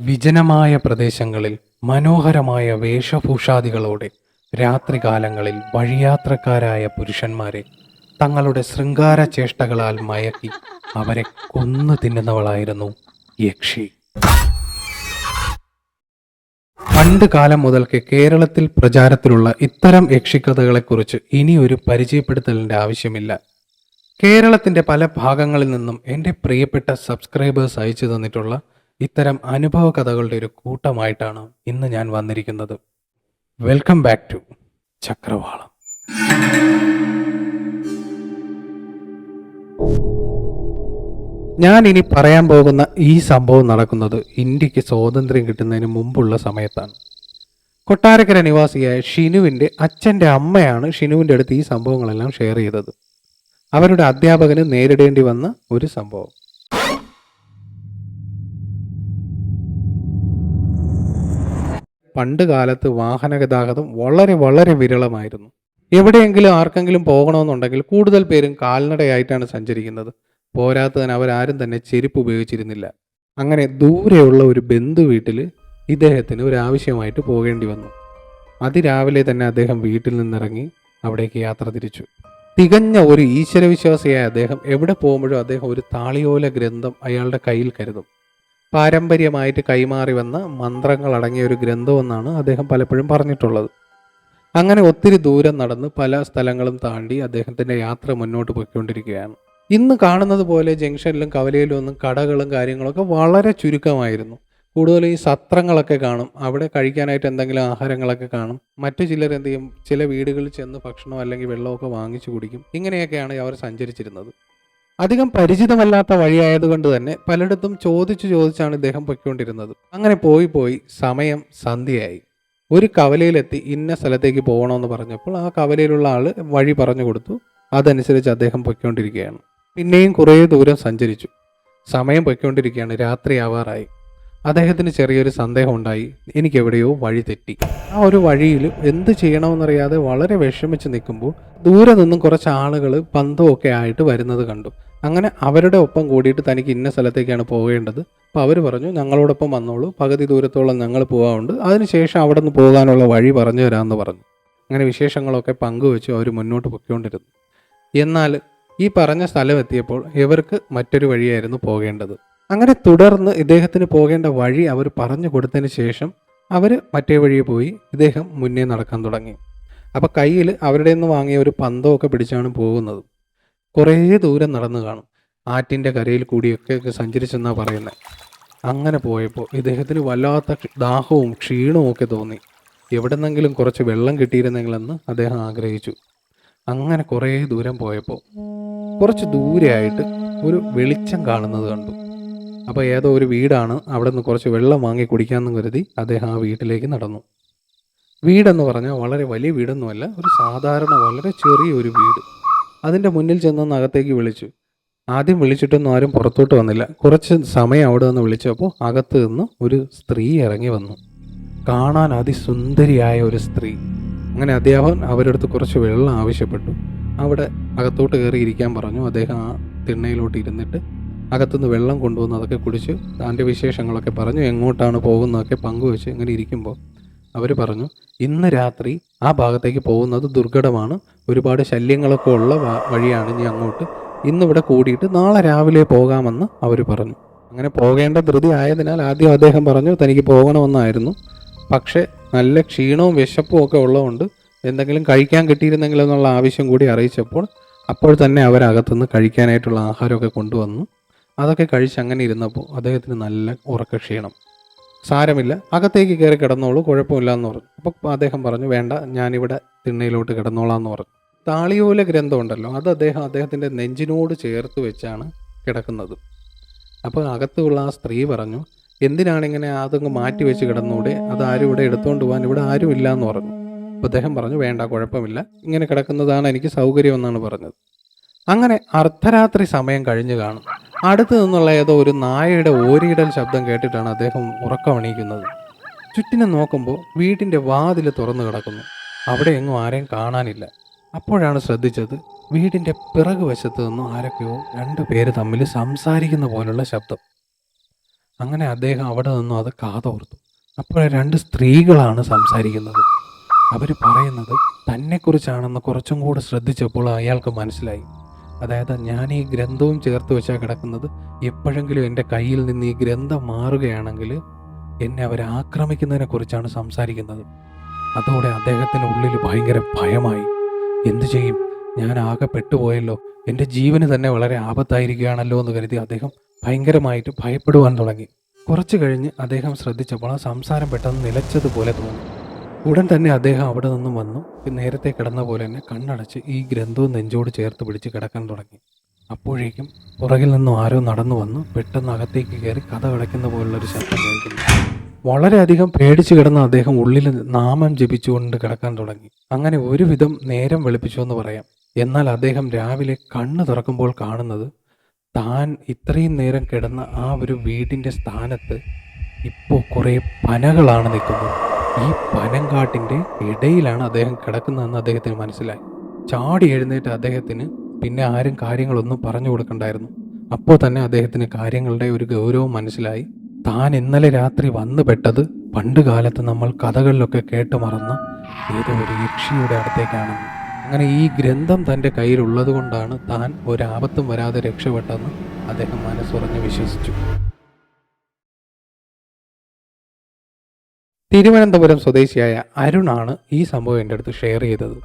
വിജനമായ പ്രദേശങ്ങളിൽ മനോഹരമായ വേഷഭൂഷാദികളോടെ രാത്രികാലങ്ങളിൽ വഴിയാത്രക്കാരായ പുരുഷന്മാരെ തങ്ങളുടെ ശൃംഗാര ചേഷ്ടകളാൽ മയക്കി അവരെ കൊന്നു തിന്നുന്നവളായിരുന്നു യക്ഷി. പണ്ട് കാലം മുതൽക്ക് കേരളത്തിൽ പ്രചാരത്തിലുള്ള ഇത്തരം യക്ഷിക്കഥകളെക്കുറിച്ച് ഇനിയൊരു പരിചയപ്പെടുത്തലിന്റെ ആവശ്യമില്ല. കേരളത്തിന്റെ പല ഭാഗങ്ങളിൽ നിന്നും എന്റെ പ്രിയപ്പെട്ട സബ്സ്ക്രൈബേഴ്സ് അയച്ചു തന്നിട്ടുള്ള ഇത്തരം അനുഭവ കഥകളുടെ ഒരു കൂട്ടമായിട്ടാണ് ഇന്ന് ഞാൻ വന്നിരിക്കുന്നത്. Welcome back to Chakravalam. ഞാൻ ഇനി പറയാൻ പോകുന്ന ഈ സംഭവം നടക്കുന്നത് ഇന്ത്യയ്ക്ക് സ്വാതന്ത്ര്യം കിട്ടുന്നതിന് മുമ്പുള്ള സമയത്താണ്. കൊട്ടാരക്കര നിവാസിയായ ഷിനുവിന്റെ അച്ഛന്റെ അമ്മയാണ് ഷിനുവിന്റെ അടുത്ത് ഈ സംഭവങ്ങളെല്ലാം ഷെയർ ചെയ്തത്. അവരുടെ അധ്യാപകന് നേരിടേണ്ടി വന്ന ഒരു സംഭവം. പണ്ട് കാലത്ത് വാഹന ഗതാഗതം വളരെ വളരെ വിരളമായിരുന്നു. എവിടെയെങ്കിലും ആർക്കെങ്കിലും പോകണമെന്നുണ്ടെങ്കിൽ കൂടുതൽ പേരും കാൽനടയായിട്ടാണ് സഞ്ചരിക്കുന്നത്. പോരാത്തതിന് അവരാരും തന്നെ ചെരുപ്പ് ഉപയോഗിച്ചിരുന്നില്ല. അങ്ങനെ ദൂരെയുള്ള ഒരു ബന്ധു വീട്ടിൽ ഇദ്ദേഹത്തിന് ഒരു ആവശ്യമായിട്ട് പോകേണ്ടി വന്നു. അതിരാവിലെ തന്നെ അദ്ദേഹം വീട്ടിൽ നിന്നിറങ്ങി അവിടേക്ക് യാത്ര തിരിച്ചു. തികഞ്ഞ ഒരു ഈശ്വരവിശ്വാസിയായ അദ്ദേഹം എവിടെ പോകുമ്പോഴും അദ്ദേഹം ഒരു താളിയോല ഗ്രന്ഥം അയാളുടെ കയ്യിൽ കരുതും. പാരമ്പര്യമായിട്ട് കൈമാറി വന്ന മന്ത്രങ്ങൾ അടങ്ങിയ ഒരു ഗ്രന്ഥമെന്നാണ് അദ്ദേഹം പലപ്പോഴും പറഞ്ഞിട്ടുള്ളത്. അങ്ങനെ ഒത്തിരി ദൂരം നടന്ന് പല സ്ഥലങ്ങളും താണ്ടി അദ്ദേഹത്തിന്റെ യാത്ര മുന്നോട്ട് പോയിക്കൊണ്ടിരിക്കുകയാണ്. ഇന്ന് കാണുന്നത് പോലെ ജംഗ്ഷനിലും കവലയിലും ഒന്നും കടകളും കാര്യങ്ങളൊക്കെ വളരെ ചുരുക്കമായിരുന്നു. കൂടുതലും ഈ സത്രങ്ങളൊക്കെ കാണും. അവിടെ കഴിക്കാനായിട്ട് എന്തെങ്കിലും ആഹാരങ്ങളൊക്കെ കാണും. മറ്റു ചിലർ എന്ത് ചെയ്യും? ചില വീടുകളിൽ ചെന്ന് ഭക്ഷണം അല്ലെങ്കിൽ വെള്ളമൊക്കെ വാങ്ങിച്ചു കുടിക്കും. ഇങ്ങനെയൊക്കെയാണ് അവർ സഞ്ചരിച്ചിരുന്നത്. അധികം പരിചിതമല്ലാത്ത വഴിയായതുകൊണ്ട് തന്നെ പലയിടത്തും ചോദിച്ചു ചോദിച്ചാണ് ഇദ്ദേഹം പൊയ്ക്കൊണ്ടിരുന്നത്. അങ്ങനെ പോയി പോയി സമയം സന്ധ്യയായി. ഒരു കവലയിലെത്തി ഇന്ന സ്ഥലത്തേക്ക് പോകണമെന്ന് പറഞ്ഞപ്പോൾ ആ കവലയിലുള്ള ആൾ വഴി പറഞ്ഞു കൊടുത്തു. അതനുസരിച്ച് അദ്ദേഹം പൊയ്ക്കൊണ്ടിരിക്കുകയാണ്. പിന്നെയും കുറേ ദൂരം സഞ്ചരിച്ചു. സമയം പൊയ്ക്കൊണ്ടിരിക്കുകയാണ്. രാത്രിയാവാറായി. അദ്ദേഹത്തിന് ചെറിയൊരു സന്ദേഹം ഉണ്ടായി എനിക്ക് എവിടെയോ വഴി തെറ്റി. ആ ഒരു വഴിയിൽ എന്ത് ചെയ്യണമെന്നറിയാതെ വളരെ വിഷമിച്ച് നിൽക്കുമ്പോൾ ദൂരെ നിന്നും കുറച്ച് ആളുകൾ പന്തമൊക്കെ ആയിട്ട് വരുന്നത് കണ്ടു. അങ്ങനെ അവരുടെ ഒപ്പം കൂടിയിട്ട് തനിക്ക് ഇന്ന സ്ഥലത്തേക്കാണ് പോകേണ്ടത്. അപ്പോൾ അവർ പറഞ്ഞു ഞങ്ങളോടൊപ്പം വന്നോളൂ. പകുതി ദൂരത്തോളം ഞങ്ങൾ പോകാറുണ്ട്. അതിനുശേഷം അവിടെ നിന്ന് പോകാനുള്ള വഴി പറഞ്ഞു തരാമെന്ന് പറഞ്ഞു. അങ്ങനെ വിശേഷങ്ങളൊക്കെ പങ്കുവെച്ച് അവർ മുന്നോട്ട് പൊയ്ക്കൊണ്ടിരുന്നു. എന്നാൽ ഈ പറഞ്ഞ സ്ഥലം എത്തിയപ്പോൾ ഇവർക്ക് മറ്റൊരു വഴിയായിരുന്നു പോകേണ്ടത്. അങ്ങനെ തുടർന്ന് ഇദ്ദേഹത്തിന് പോകേണ്ട വഴി അവർ പറഞ്ഞു കൊടുത്തതിന് ശേഷം അവർ മറ്റേ വഴി പോയി ഇദ്ദേഹം മുന്നേ നടക്കാൻ തുടങ്ങി. അപ്പോൾ കയ്യിൽ അവരുടെ നിന്ന് വാങ്ങിയ ഒരു പന്തമൊക്കെ പിടിച്ചാണ് പോകുന്നത്. കുറേ ദൂരം നടന്നു കാണും. ആറ്റിന്റെ കരയിൽ കൂടിയൊക്കെ സഞ്ചരിച്ചെന്നാണ് പറയുന്നത് അങ്ങനെ പോയപ്പോൾ ഇദ്ദേഹത്തിന് വല്ലാത്ത ദാഹവും ക്ഷീണവും ഒക്കെ തോന്നി. എവിടെന്നെങ്കിലും കുറച്ച് വെള്ളം കിട്ടിയിരുന്നെങ്കിലെന്ന് അദ്ദേഹം ആഗ്രഹിച്ചു. അങ്ങനെ കുറേ ദൂരം പോയപ്പോൾ കുറച്ച് ദൂരെയായിട്ട് ഒരു വെളിച്ചം കാണുന്നത് കണ്ടു. അപ്പോൾ ഏതോ ഒരു വീടാണ് അവിടെ നിന്ന് കുറച്ച് വെള്ളം വാങ്ങി കുടിക്കാമെന്ന് കരുതി അദ്ദേഹം ആ വീട്ടിലേക്ക് നടന്നു. വീടെന്ന് പറഞ്ഞാൽ വളരെ വലിയ വീടൊന്നുമല്ല ഒരു സാധാരണ വളരെ ചെറിയൊരു വീട്. അതിന്റെ മുന്നിൽ ചെന്നൊന്ന് അകത്തേക്ക് വിളിച്ചു. ആദ്യം വിളിച്ചിട്ടൊന്നും ആരും പുറത്തോട്ട് വന്നില്ല. കുറച്ച് സമയം അവിടെ നിന്ന് വിളിച്ചപ്പോൾ അകത്ത് നിന്ന് ഒരു സ്ത്രീ ഇറങ്ങി വന്നു. കാണാൻ അതിസുന്ദരിയായ ഒരു സ്ത്രീ. അങ്ങനെ അദ്ദേഹം അവരടുത്ത് കുറച്ച് വെള്ളം ആവശ്യപ്പെട്ടു. അവിടെ അകത്തോട്ട് കയറി ഇരിക്കാൻ പറഞ്ഞു. അദ്ദേഹം ആ തിണ്ണയിലോട്ട് ഇരുന്നിട്ട് അകത്തുനിന്ന് വെള്ളം കൊണ്ടുവന്ന് അതൊക്കെ കുടിച്ച് അതിന്റെ വിശേഷങ്ങളൊക്കെ പറഞ്ഞു എങ്ങോട്ടാണ് പോകുന്നതൊക്കെ പങ്കുവെച്ച് ഇങ്ങനെ ഇരിക്കുമ്പോൾ അവർ പറഞ്ഞു ഇന്ന് രാത്രി ആ ഭാഗത്തേക്ക് പോകുന്നത് ദുർഘടമാണ്. ഒരുപാട് ശല്യങ്ങളൊക്കെ ഉള്ള വഴിയാണ് ഇനി അങ്ങോട്ട്. ഇന്നിവിടെ കൂടിയിട്ട് നാളെ രാവിലെ പോകാമെന്ന് അവർ പറഞ്ഞു. അങ്ങനെ പോകേണ്ട ധൃതി ആയതിനാൽ ആദ്യം അദ്ദേഹം പറഞ്ഞു തനിക്ക് പോകണമെന്നായിരുന്നു. പക്ഷേ നല്ല ക്ഷീണവും വിശപ്പും ഒക്കെ ഉള്ളതുകൊണ്ട് എന്തെങ്കിലും കഴിക്കാൻ കിട്ടിയിരുന്നെങ്കിൽ എന്നുള്ള ആവശ്യം കൂടി അറിയിച്ചപ്പോൾ അപ്പോൾ തന്നെ അവരകത്തുനിന്ന് കഴിക്കാനായിട്ടുള്ള ആഹാരമൊക്കെ കൊണ്ടുവന്നു. അതൊക്കെ കഴിച്ച് അങ്ങനെ ഇരുന്നപ്പോൾ അദ്ദേഹത്തിന് നല്ല ഉറക്ക ക്ഷീണം സാരമില്ല. അകത്തേക്ക് കയറി കിടന്നോളൂ കുഴപ്പമില്ല എന്ന് പറഞ്ഞു. അപ്പോൾ അദ്ദേഹം പറഞ്ഞു വേണ്ട ഞാനിവിടെ തിണ്ണയിലോട്ട് കിടന്നോളാം എന്ന് പറഞ്ഞു. താളിയോല ഗ്രന്ഥം ഉണ്ടല്ലോ അത് അദ്ദേഹം അദ്ദേഹത്തിന്റെ നെഞ്ചിനോട് ചേർത്ത് വെച്ചാണ് കിടക്കുന്നത്. അപ്പോൾ അകത്തുള്ള ആ സ്ത്രീ പറഞ്ഞു എന്തിനാണ് ഇങ്ങനെ അതങ്ങ് മാറ്റി വെച്ച് കിടന്നൂടെ? അത് ആരും ഇവിടെ എടുത്തുകൊണ്ട് പോകാൻ ഇവിടെ ആരും ഇല്ല എന്ന് പറഞ്ഞു. അപ്പോൾ അദ്ദേഹം പറഞ്ഞു വേണ്ട കുഴപ്പമില്ല. ഇങ്ങനെ കിടക്കുന്നതാണ് എനിക്ക് സൗകര്യമെന്നാണ് പറഞ്ഞത്. അങ്ങനെ അർദ്ധരാത്രി സമയം കഴിഞ്ഞു കാണും. അടുത്ത് നിന്നുള്ള ഏതോ ഒരു നായയുടെ ഓരിയിടൽ ശബ്ദം കേട്ടിട്ടാണ് അദ്ദേഹം ഉറക്കമണിയിക്കുന്നത്. ചുറ്റിനെ നോക്കുമ്പോൾ വീടിന്റെ വാതിൽ തുറന്നു കിടക്കുന്നു. അവിടെ എങ്ങും ആരെയും കാണാനില്ല. അപ്പോഴാണ് ശ്രദ്ധിച്ചത് വീടിന്റെ പിറകു വശത്ത് നിന്നും ആരൊക്കെയോ രണ്ടു പേര് തമ്മിൽ സംസാരിക്കുന്ന പോലുള്ള ശബ്ദം. അങ്ങനെ അദ്ദേഹം അവിടെ നിന്നും അത് കാതോർത്തു. അപ്പോൾ രണ്ട് സ്ത്രീകളാണ് സംസാരിക്കുന്നത്. അവർ പറയുന്നത് തന്നെക്കുറിച്ചാണെന്ന് കുറച്ചും കൂടെ ശ്രദ്ധിച്ചപ്പോൾ അയാൾക്ക് മനസ്സിലായി. അതായത് ഞാൻ ഈ ഗ്രന്ഥവും ചേർത്ത് വെച്ചാൽ കിടക്കുന്നത് എപ്പോഴെങ്കിലും എന്റെ കയ്യിൽ നിന്ന് ഈ ഗ്രന്ഥം മാറുകയാണെങ്കിൽ എന്നെ അവർ ആക്രമിക്കുന്നതിനെ കുറിച്ചാണ് സംസാരിക്കുന്നത്. അതോടെ അദ്ദേഹത്തിന്റെ ഉള്ളിൽ ഭയങ്കര ഭയമായി. എന്തു ചെയ്യും? ഞാൻ ആകെ പെട്ടുപോയല്ലോ. എന്റെ ജീവന് തന്നെ വളരെ ആപത്തായിരിക്കുകയാണല്ലോ എന്ന് കരുതി അദ്ദേഹം ഭയങ്കരമായിട്ട് ഭയപ്പെടുവാൻ തുടങ്ങി. കുറച്ചു കഴിഞ്ഞ് അദ്ദേഹം ശ്രദ്ധിച്ചപ്പോൾ ആ സംസാരം പെട്ടെന്ന് നിലച്ചതുപോലെ തോന്നി. ഉടൻ തന്നെ അദ്ദേഹം അവിടെ നിന്നും വന്നു. നേരത്തെ കിടന്ന പോലെ തന്നെ കണ്ണടച്ച് ഈ ഗ്രന്ഥവും നെഞ്ചോട് ചേർത്ത് പിടിച്ച് കിടക്കാൻ തുടങ്ങി. അപ്പോഴേക്കും പുറകിൽ നിന്നും ആരോ നടന്നു വന്നു. പെട്ടെന്ന് അകത്തേക്ക് കയറി കഥ കിടക്കുന്ന പോലുള്ളൊരു ശബ്ദം കേൾക്കുന്നു. വളരെയധികം പേടിച്ചു കിടന്ന അദ്ദേഹം ഉള്ളിൽ നാമം ജപിച്ചുകൊണ്ട് കിടക്കാൻ തുടങ്ങി. അങ്ങനെ ഒരുവിധം നേരം വെളുപ്പിച്ചു എന്ന് പറയാം. എന്നാൽ അദ്ദേഹം രാവിലെ കണ്ണ് തുറക്കുമ്പോൾ കാണുന്നത് താൻ ഇത്രയും നേരം കിടന്ന ആ ഒരു വീടിന്റെ സ്ഥാനത്ത് ഇപ്പോൾ കുറേ പനകളാണ് നിൽക്കുന്നത്. ഈ പനങ്കാട്ടിന്റെ ഇടയിലാണ് അദ്ദേഹം കിടക്കുന്നതെന്ന് അദ്ദേഹത്തിന് മനസ്സിലായി. ചാടി എഴുന്നേറ്റ് അദ്ദേഹത്തിന് പിന്നെ ആരും കാര്യങ്ങളൊന്നും പറഞ്ഞു കൊടുക്കണ്ടായിരുന്നു. അപ്പോൾ തന്നെ അദ്ദേഹത്തിന് കാര്യങ്ങളുടെ ഒരു ഗൗരവം മനസ്സിലായി. താൻ ഇന്നലെ രാത്രി വന്നു പെട്ടത് പണ്ട് കാലത്ത് നമ്മൾ കഥകളിലൊക്കെ കേട്ട് മറന്ന ഏതോ ഒരു യക്ഷിയുടെ അടുത്തേക്കാണെന്ന്. അങ്ങനെ ഈ ഗ്രന്ഥം തന്റെ കയ്യിലുള്ളത് കൊണ്ടാണ് താൻ ഒരാപത്തും വരാതെ രക്ഷപ്പെട്ടെന്ന് അദ്ദേഹം മനസ്സുറഞ്ഞ് വിശ്വസിച്ചു. തിരുവനന്തപുരം സ്വദേശിയായ അരുണാണ് ഈ സംഭവം എന്റെ അടുത്ത് ഷെയർ ചെയ്തത്.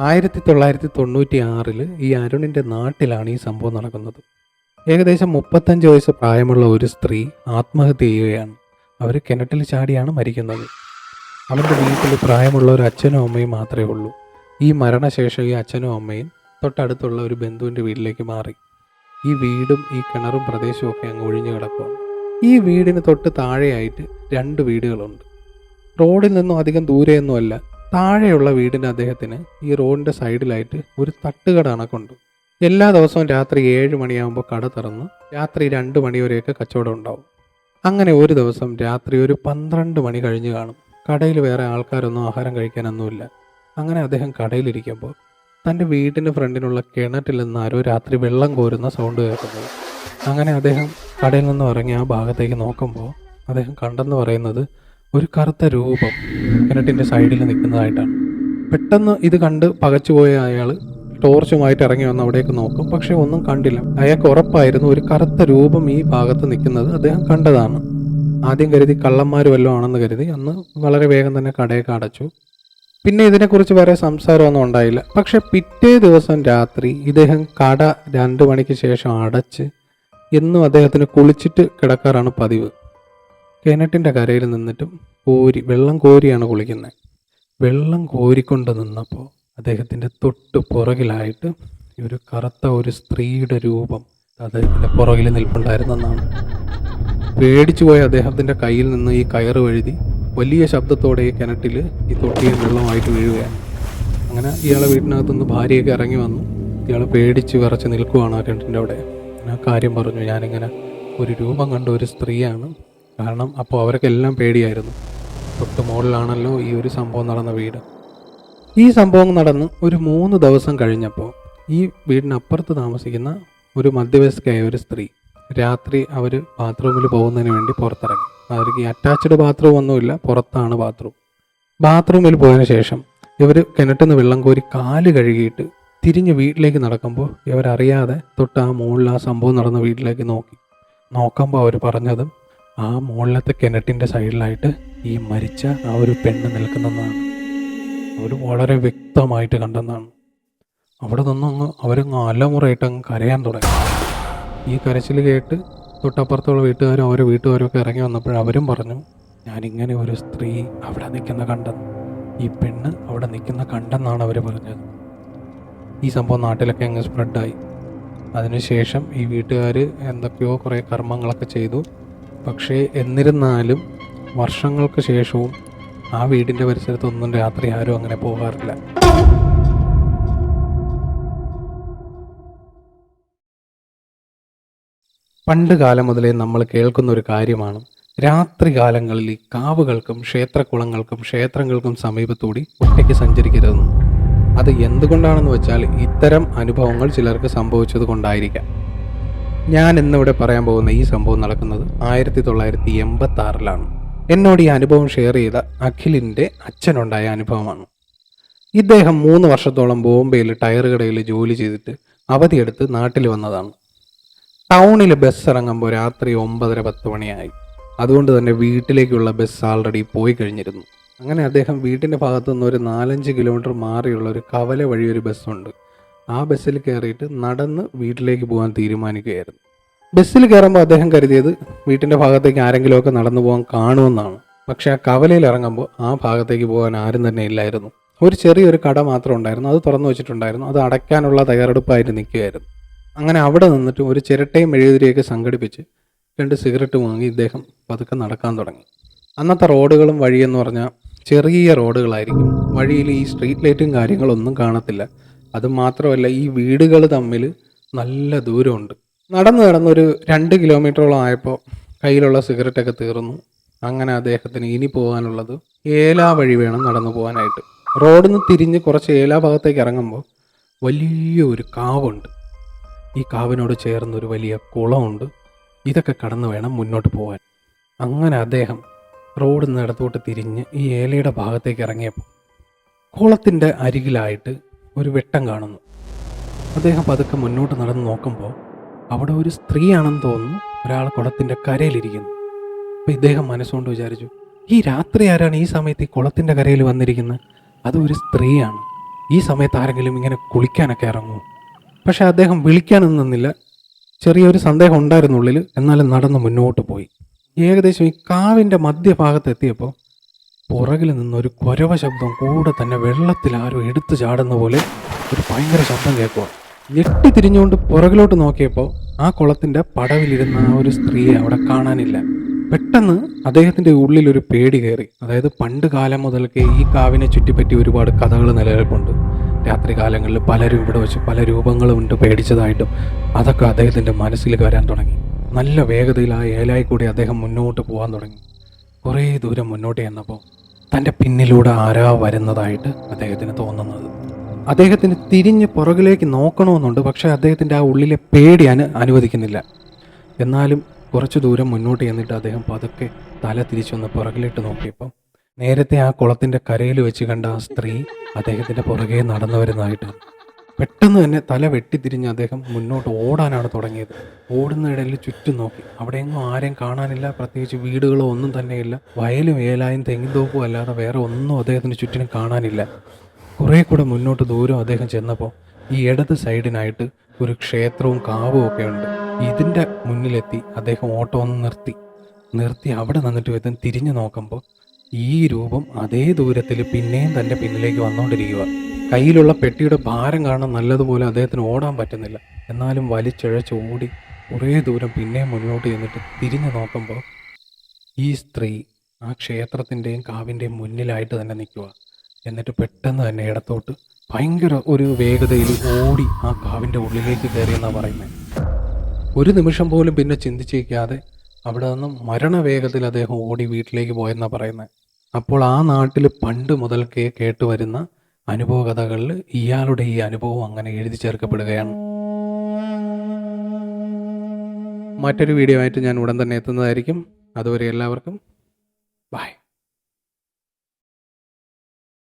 ആയിരത്തി തൊള്ളായിരത്തി തൊണ്ണൂറ്റി ആറിൽ ഈ അരുണിന്റെ നാട്ടിലാണ് ഈ സംഭവം നടക്കുന്നത്. ഏകദേശം മുപ്പത്തഞ്ച് വയസ്സ് പ്രായമുള്ള ഒരു സ്ത്രീ ആത്മഹത്യ ചെയ്യുകയാണ്. അവർ കിണറ്റിൽ ചാടിയാണ് മരിക്കുന്നത്. അവരുടെ വീട്ടിൽ പ്രായമുള്ള ഒരു അച്ഛനും അമ്മയും മാത്രമേ ഉള്ളൂ. ഈ മരണശേഷം ഈ അച്ഛനും അമ്മയും തൊട്ടടുത്തുള്ള ഒരു ബന്ധുവിന്റെ വീട്ടിലേക്ക് മാറി. ഈ വീടും ഈ കിണറും പ്രദേശവും ഒക്കെ അങ്ങ് ഒഴിഞ്ഞു കിടക്കുകയാണ് ഈ വീടിന് തൊട്ട് താഴെയായിട്ട് രണ്ട് വീടുകളുണ്ട്. റോഡിൽ നിന്നും അധികം ദൂരെയൊന്നുമല്ല താഴെയുള്ള വീടിന്റെ അദ്ദേഹത്തിന് ഈ റോഡിന്റെ സൈഡിലായിട്ട് ഒരു തട്ടുകട അണക്കുണ്ട് എല്ലാ ദിവസവും രാത്രി ഏഴ് മണിയാകുമ്പോൾ കട തുറന്ന് രാത്രി രണ്ട് മണി വരെയൊക്കെ കച്ചവടം ഉണ്ടാവും. അങ്ങനെ ഒരു ദിവസം രാത്രി ഒരു പന്ത്രണ്ട് മണി കഴിഞ്ഞ് കാണും. കടയിൽ വേറെ ആൾക്കാരൊന്നും ആഹാരം കഴിക്കാനൊന്നുമില്ല. അങ്ങനെ അദ്ദേഹം കടയിലിരിക്കുമ്പോൾ തന്റെ വീടിന്റെ ഫ്രണ്ടിനുള്ള കിണറ്റിൽ നിന്ന് ആരോ രാത്രി വെള്ളം കോരുന്ന സൗണ്ട് കേൾക്കുന്നത് അങ്ങനെ അദ്ദേഹം കടയിൽ നിന്ന് ഇറങ്ങി ആ ഭാഗത്തേക്ക് നോക്കുമ്പോൾ അദ്ദേഹം കണ്ടെന്ന് പറയുന്നത് ഒരു കറുത്ത രൂപം കിണറ്റിന്റെ സൈഡിൽ നിൽക്കുന്നതായിട്ടാണ്. പെട്ടെന്ന് ഇത് കണ്ട് പകച്ചുപോയ അയാൾ ടോർച്ചുമായിട്ട് ഇറങ്ങി വന്ന് അവിടേക്ക് നോക്കും. പക്ഷെ ഒന്നും കണ്ടില്ല. അയാൾക്ക് ഉറപ്പായിരുന്നു ഒരു കറുത്ത രൂപം ഈ ഭാഗത്ത് നിൽക്കുന്നത് അദ്ദേഹം കണ്ടതാണ്. ആദ്യം കരുതി കള്ളന്മാർ വല്ലതും ആണെന്ന് കരുതി. അന്ന് വളരെ വേഗം തന്നെ കടയൊക്കെ അടച്ചു. പിന്നെ ഇതിനെക്കുറിച്ച് വേറെ സംസാരമൊന്നും ഉണ്ടായില്ല. പക്ഷെ പിറ്റേ ദിവസം രാത്രി ഇദ്ദേഹം കട രണ്ട് മണിക്ക് ശേഷം അടച്ച് എന്നും അദ്ദേഹത്തിന് കുളിച്ചിട്ട് കിടക്കാറാണ് പതിവ്. കിണറ്റിന്റെ കരയിൽ നിന്നിട്ടും കോരി വെള്ളം കോരിയാണ് കുളിക്കുന്നത്. വെള്ളം കോരിക്കൊണ്ട് നിന്നപ്പോൾ അദ്ദേഹത്തിന്റെ തൊട്ട് പുറകിലായിട്ട് ഒരു കറുത്ത ഒരു സ്ത്രീയുടെ രൂപം അദ്ദേഹത്തിന്റെ പുറകിൽ നിൽപ്പുണ്ടായിരുന്നെന്നാണ് പേടിച്ചു പോയ അദ്ദേഹത്തിന്റെ കയ്യിൽ നിന്ന് ഈ കയറ് വഴുതി വലിയ ശബ്ദത്തോടെ ഈ കിണറ്റിൽ ഈ തൊട്ടിയിൽ വെള്ളമായിട്ട് വീഴുകയാണ്. അങ്ങനെ ഇയാളെ വീട്ടിനകത്തുനിന്ന് ഭാര്യയൊക്കെ ഇറങ്ങി വന്നു. ഇയാൾ പേടിച്ച് വിറച്ച് നിൽക്കുവാണ് ആ കിണറ്റിന്റെ അവിടെ. ഞാൻ കാര്യം പറഞ്ഞു ഞാനിങ്ങനെ ഒരു രൂപം കണ്ട ഒരു സ്ത്രീയാണ് കാരണം അപ്പോൾ അവരൊക്കെ എല്ലാം പേടിയായിരുന്നു. തൊട്ട് മുകളിലാണല്ലോ ഈ ഒരു സംഭവം നടന്ന വീട്. ഈ സംഭവം നടന്ന് ഒരു മൂന്ന് ദിവസം കഴിഞ്ഞപ്പോൾ ഈ വീടിനപ്പുറത്ത് താമസിക്കുന്ന ഒരു മധ്യവയസ്കയായ ഒരു സ്ത്രീ രാത്രി അവർ ബാത്റൂമിൽ പോകുന്നതിന് വേണ്ടി പുറത്തിറങ്ങി. അവർക്ക് ഈ അറ്റാച്ച്ഡ് ബാത്റൂം ഒന്നുമില്ല പുറത്താണ് ബാത്റൂം ബാത്റൂമിൽ പോയതിന് ശേഷം ഇവർ കിണറ്റിൽ നിന്ന് വെള്ളം കോരി കാൽ കഴുകിയിട്ട് തിരിഞ്ഞ് വീട്ടിലേക്ക് നടക്കുമ്പോൾ ഇവരറിയാതെ തൊട്ട് ആ മുകളിൽ ആ സംഭവം നടന്ന വീട്ടിലേക്ക് നോക്കി. നോക്കുമ്പോൾ അവർ പറഞ്ഞതും ആ മുകളിലത്തെ കിണറ്റിന്റെ സൈഡിലായിട്ട് ഈ മരിച്ച ആ ഒരു പെണ്ണ് നിൽക്കുന്നതാണ്. അവർ വളരെ വ്യക്തമായിട്ട് കണ്ടെന്നാണ്. അവിടെ നിന്നങ്ങ് അവരങ്ങ് അലമുറയിട്ട് അങ്ങ് കരയാൻ തുടങ്ങി. ഈ കരച്ചിൽ കേട്ട് തൊട്ടപ്പുറത്തുള്ള വീട്ടുകാരും അവരെ വീട്ടുകാരൊക്കെ ഇറങ്ങി വന്നപ്പോൾ അവരും പറഞ്ഞു ഞാനിങ്ങനെ ഒരു സ്ത്രീ അവിടെ നിൽക്കുന്ന കണ്ടെന്ന്. ഈ പെണ്ണ് അവിടെ നിൽക്കുന്ന കണ്ടെന്നാണ് അവർ പറഞ്ഞത്. ഈ സംഭവം നാട്ടിലൊക്കെ അങ്ങ് സ്പ്രെഡായി. അതിനുശേഷം ഈ വീട്ടുകാർ എന്തൊക്കെയോ കുറേ കർമ്മങ്ങളൊക്കെ ചെയ്തു. പക്ഷേ എന്നിരുന്നാലും വർഷങ്ങൾക്ക് ശേഷവും ആ വീടിന്റെ പരിസരത്തൊന്നും രാത്രി ആരും അങ്ങനെ പോകാറില്ല. പണ്ട് കാലം മുതലേ നമ്മൾ കേൾക്കുന്ന ഒരു കാര്യമാണ്. രാത്രികാലങ്ങളിൽ കാവുകൾക്കും ക്ഷേത്രക്കുളങ്ങൾക്കും ക്ഷേത്രങ്ങൾക്കും സമീപത്തൂടി ഒറ്റയ്ക്ക് സഞ്ചരിക്കരുതെന്ന്. അത് എന്തുകൊണ്ടാണെന്ന് വെച്ചാൽ ഇത്തരം അനുഭവങ്ങൾ ചിലർക്ക് സംഭവിച്ചത് കൊണ്ടായിരിക്കാം. ഞാൻ ഇന്നിവിടെ പറയാൻ പോകുന്ന ഈ സംഭവം നടക്കുന്നത് ആയിരത്തി തൊള്ളായിരത്തി എൺപത്തി ആറിലാണ് എന്നോട് ഈ അനുഭവം ഷെയർ ചെയ്ത അഖിലിന്റെ അച്ഛനുണ്ടായ അനുഭവമാണ്. ഇദ്ദേഹം മൂന്ന് വർഷത്തോളം ബോംബെയിൽ ടയർ കടയിൽ ജോലി ചെയ്തിട്ട് അവധിയെടുത്ത് നാട്ടിൽ വന്നതാണ്. ടൗണിൽ ബസ് ഇറങ്ങുമ്പോൾ രാത്രി ഒമ്പതര പത്ത് മണിയായി. അതുകൊണ്ട് തന്നെ വീട്ടിലേക്കുള്ള ബസ് ആൾറെഡി പോയി കഴിഞ്ഞിരുന്നു. അങ്ങനെ അദ്ദേഹം വീട്ടിന്റെ ഭാഗത്തു നിന്ന് ഒരു നാലഞ്ച് കിലോമീറ്റർ മാറിയുള്ള ഒരു കവല വഴി ഒരു ബസ്സുണ്ട് ആ ബസ്സിൽ കയറിയിട്ട് നടന്ന് വീട്ടിലേക്ക് പോകാൻ തീരുമാനിക്കുകയായിരുന്നു. ബസ്സിൽ കയറുമ്പോൾ അദ്ദേഹം കരുതിയത് വീട്ടിന്റെ ഭാഗത്തേക്ക് ആരെങ്കിലുമൊക്കെ നടന്നു പോകാൻ കാണുമെന്നാണ്. പക്ഷേ ആ കവലയിൽ ഇറങ്ങുമ്പോൾ ആ ഭാഗത്തേക്ക് പോകാൻ ആരും തന്നെ ഇല്ലായിരുന്നു. ഒരു ചെറിയൊരു കട മാത്രം ഉണ്ടായിരുന്നു. അത് തുറന്നു വെച്ചിട്ടുണ്ടായിരുന്നു. അത് അടയ്ക്കാനുള്ള തയ്യാറെടുപ്പായിട്ട് നിൽക്കുകയായിരുന്നു. അങ്ങനെ അവിടെ നിന്നിട്ട് ഒരു ചിരട്ടയും മെഴുകുതിരിയൊക്കെ സംഘടിപ്പിച്ച് രണ്ട് സിഗരറ്റ് വാങ്ങി ഇദ്ദേഹം പതുക്കെ നടക്കാൻ തുടങ്ങി. അന്നത്തെ റോഡുകളും വഴിയെന്ന് പറഞ്ഞാൽ ചെറിയ റോഡുകളായിരിക്കും. വഴിയിൽ ഈ സ്ട്രീറ്റ് ലൈറ്റും കാര്യങ്ങളൊന്നും കാണത്തില്ല. അത് മാത്രമല്ല ഈ വീടുകൾ തമ്മിൽ നല്ല ദൂരമുണ്ട്. നടന്ന് നടന്നൊരു രണ്ട് കിലോമീറ്ററോളം ആയപ്പോൾ കയ്യിലുള്ള സിഗരറ്റൊക്കെ തീർന്നു. അങ്ങനെ അദ്ദേഹത്തിന് ഇനി പോകാനുള്ളത് ഏലാ വഴി വേണം നടന്നു പോകാനായിട്ട്. റോഡിൽ നിന്ന് തിരിഞ്ഞ് കുറച്ച് ഏലാ ഭാഗത്തേക്ക് ഇറങ്ങുമ്പോൾ വലിയൊരു കാവുണ്ട്. ഈ കാവിനോട് ചേർന്നൊരു വലിയ കുളമുണ്ട്. ഇതൊക്കെ കടന്നു വേണം മുന്നോട്ട് പോകാൻ. അങ്ങനെ അദ്ദേഹം റോഡിൽ നിന്ന് ഇടത്തോട്ട് തിരിഞ്ഞ് ഈ ഏലയുടെ ഭാഗത്തേക്ക് ഇറങ്ങിയപ്പോൾ കുളത്തിന്റെ അരികിലായിട്ട് ഒരു വെട്ടം കാണുന്നു. അദ്ദേഹം പതുക്കെ മുന്നോട്ട് നടന്ന് നോക്കുമ്പോൾ അവിടെ ഒരു സ്ത്രീയാണെന്ന് തോന്നുന്നു. ഒരാൾ കുളത്തിന്റെ കരയിലിരിക്കുന്നു. അപ്പോൾ ഇദ്ദേഹം മനസ്സുകൊണ്ട് വിചാരിച്ചു ഈ രാത്രി ആരാണ് ഈ സമയത്ത് ഈ കുളത്തിന്റെ കരയിൽ വന്നിരിക്കുന്നത്? അത് ഒരു സ്ത്രീയാണ്. ഈ സമയത്ത് ആരെങ്കിലും ഇങ്ങനെ കുളിക്കാനൊക്കെ ഇറങ്ങുമോ? പക്ഷേ അദ്ദേഹം വിളിക്കാനൊന്നും നിന്നില്ല. ചെറിയൊരു സന്ദേഹം ഉണ്ടായിരുന്നുള്ളിൽ എന്നാലും നടന്ന് മുന്നോട്ട് പോയി. ഏകദേശം ഈ കാവിന്റെ മധ്യഭാഗത്ത് എത്തിയപ്പോൾ പുറകിൽ നിന്നൊരു കുരവ ശബ്ദം കൂടെ തന്നെ വെള്ളത്തിൽ ആരോ എടുത്തു ചാടുന്ന പോലെ ഒരു ഭയങ്കര ശബ്ദം കേൾക്കുക ഞെട്ടി തിരിഞ്ഞുകൊണ്ട് പുറകിലോട്ട് നോക്കിയപ്പോൾ ആ കുളത്തിന്റെ പടവിലിരുന്ന ആ ഒരു സ്ത്രീയെ അവിടെ കാണാനില്ല. പെട്ടെന്ന് അദ്ദേഹത്തിന്റെ ഉള്ളിൽ ഒരു പേടി കയറി. അതായത് പണ്ട് കാലം മുതൽക്കേ ഈ കാവിനെ ചുറ്റിപ്പറ്റി ഒരുപാട് കഥകൾ നിലനിൽപ്പുണ്ട്. രാത്രി കാലങ്ങളിൽ പലരും ഇവിടെ വെച്ച് പല രൂപങ്ങളും ഉണ്ട് പേടിച്ചതായിട്ടും അതൊക്കെ അദ്ദേഹത്തിന്റെ മനസ്സിൽ കയറാൻ തുടങ്ങി. നല്ല വേഗതയിൽ ആ ഏലായി കൂടി അദ്ദേഹം മുന്നോട്ട് പോകാൻ തുടങ്ങി. കുറേ ദൂരം മുന്നോട്ട് ചെന്നപ്പോൾ തന്റെ പിന്നിലൂടെ ആരാ വരുന്നതായിട്ട് അദ്ദേഹത്തിന് തോന്നുന്നത്. അദ്ദേഹത്തിന് തിരിഞ്ഞ് പുറകിലേക്ക് നോക്കണമെന്നുണ്ട് പക്ഷേ അദ്ദേഹത്തിന്റെ ആ ഉള്ളിലെ പേടി അനു അനുവദിക്കുന്നില്ല. എന്നാലും കുറച്ച് ദൂരം മുന്നോട്ട് ചെന്നിട്ട് അദ്ദേഹം പതുക്കെ തല തിരിച്ചൊന്ന് പുറകിലിട്ട് നോക്കിയപ്പം നേരത്തെ ആ കുളത്തിന്റെ കരയിൽ വെച്ച് കണ്ട ആ സ്ത്രീ അദ്ദേഹത്തിന്റെ പുറകെ നടന്നു വരുന്നതായിട്ട് പെട്ടെന്ന് തന്നെ തല വെട്ടിത്തിരിഞ്ഞ് അദ്ദേഹം മുന്നോട്ട് ഓടാനാണ് തുടങ്ങിയത്. ഓടുന്ന ഇടയിൽ ചുറ്റും നോക്കി. അവിടെയെങ്ങും ആരെയും കാണാനില്ല. പ്രത്യേകിച്ച് വീടുകളോ ഒന്നും തന്നെയില്ല. വയലും ഏലായും തെങ്ങിന്തോപ്പും അല്ലാതെ വേറെ ഒന്നും അദ്ദേഹത്തിന് ചുറ്റിനും കാണാനില്ല. കുറേ കൂടെ മുന്നോട്ട് ദൂരം അദ്ദേഹം ചെന്നപ്പോൾ ഈ ഇടത് സൈഡിനായിട്ട് ഒരു ക്ഷേത്രവും കാവും ഒക്കെ ഉണ്ട്. ഇതിന്റെ മുന്നിലെത്തി അദ്ദേഹം ഓട്ടോ ഒന്ന് നിർത്തി. നിർത്തി അവിടെ നിന്നിട്ട് വിധം തിരിഞ്ഞു നോക്കുമ്പോൾ ഈ രൂപം അതേ ദൂരത്തിൽ പിന്നെയും തന്റെ പിന്നിലേക്ക് വന്നുകൊണ്ടിരിക്കുക. കയ്യിലുള്ള പെട്ടിയുടെ ഭാരം കാരണം നല്ലതുപോലെ അദ്ദേഹത്തിന് ഓടാൻ പറ്റുന്നില്ല. എന്നാലും വലിച്ചിഴച്ച് ഓടി കുറേ ദൂരം പിന്നെയും മുന്നോട്ട് ചെന്നിട്ട് തിരിഞ്ഞു നോക്കുമ്പോൾ ഈ സ്ത്രീ ആ ക്ഷേത്രത്തിന്റെയും കാവിന്റെയും മുന്നിലായിട്ട് തന്നെ നിൽക്കുക. എന്നിട്ട് പെട്ടെന്ന് തന്നെ ഇടത്തോട്ട് ഭയങ്കര ഒരു വേഗതയിൽ ഓടി ആ കാവിന്റെ ഉള്ളിലേക്ക് കയറിയെന്നാണ് പറയുന്നത്. ഒരു നിമിഷം പോലും പിന്നെ ചിന്തിച്ചേക്കാതെ അവിടെ നിന്നും മരണവേഗത്തിൽ അദ്ദേഹം ഓടി വീട്ടിലേക്ക് പോയെന്നാണ് പറയുന്നത് അപ്പോൾ ആ നാട്ടിൽ പണ്ട് മുതൽക്കേ കേട്ടുവരുന്ന അനുഭവ കഥകളിൽ ഇയാളുടെ ഈ അനുഭവം അങ്ങനെ എഴുതി ചേർക്കപ്പെടുകയാണ്. മറ്റൊരു വീഡിയോ ആയിട്ട് ഞാൻ ഉടൻ തന്നെ എത്തുന്നതായിരിക്കും. അതുവരെ എല്ലാവർക്കും ബൈ.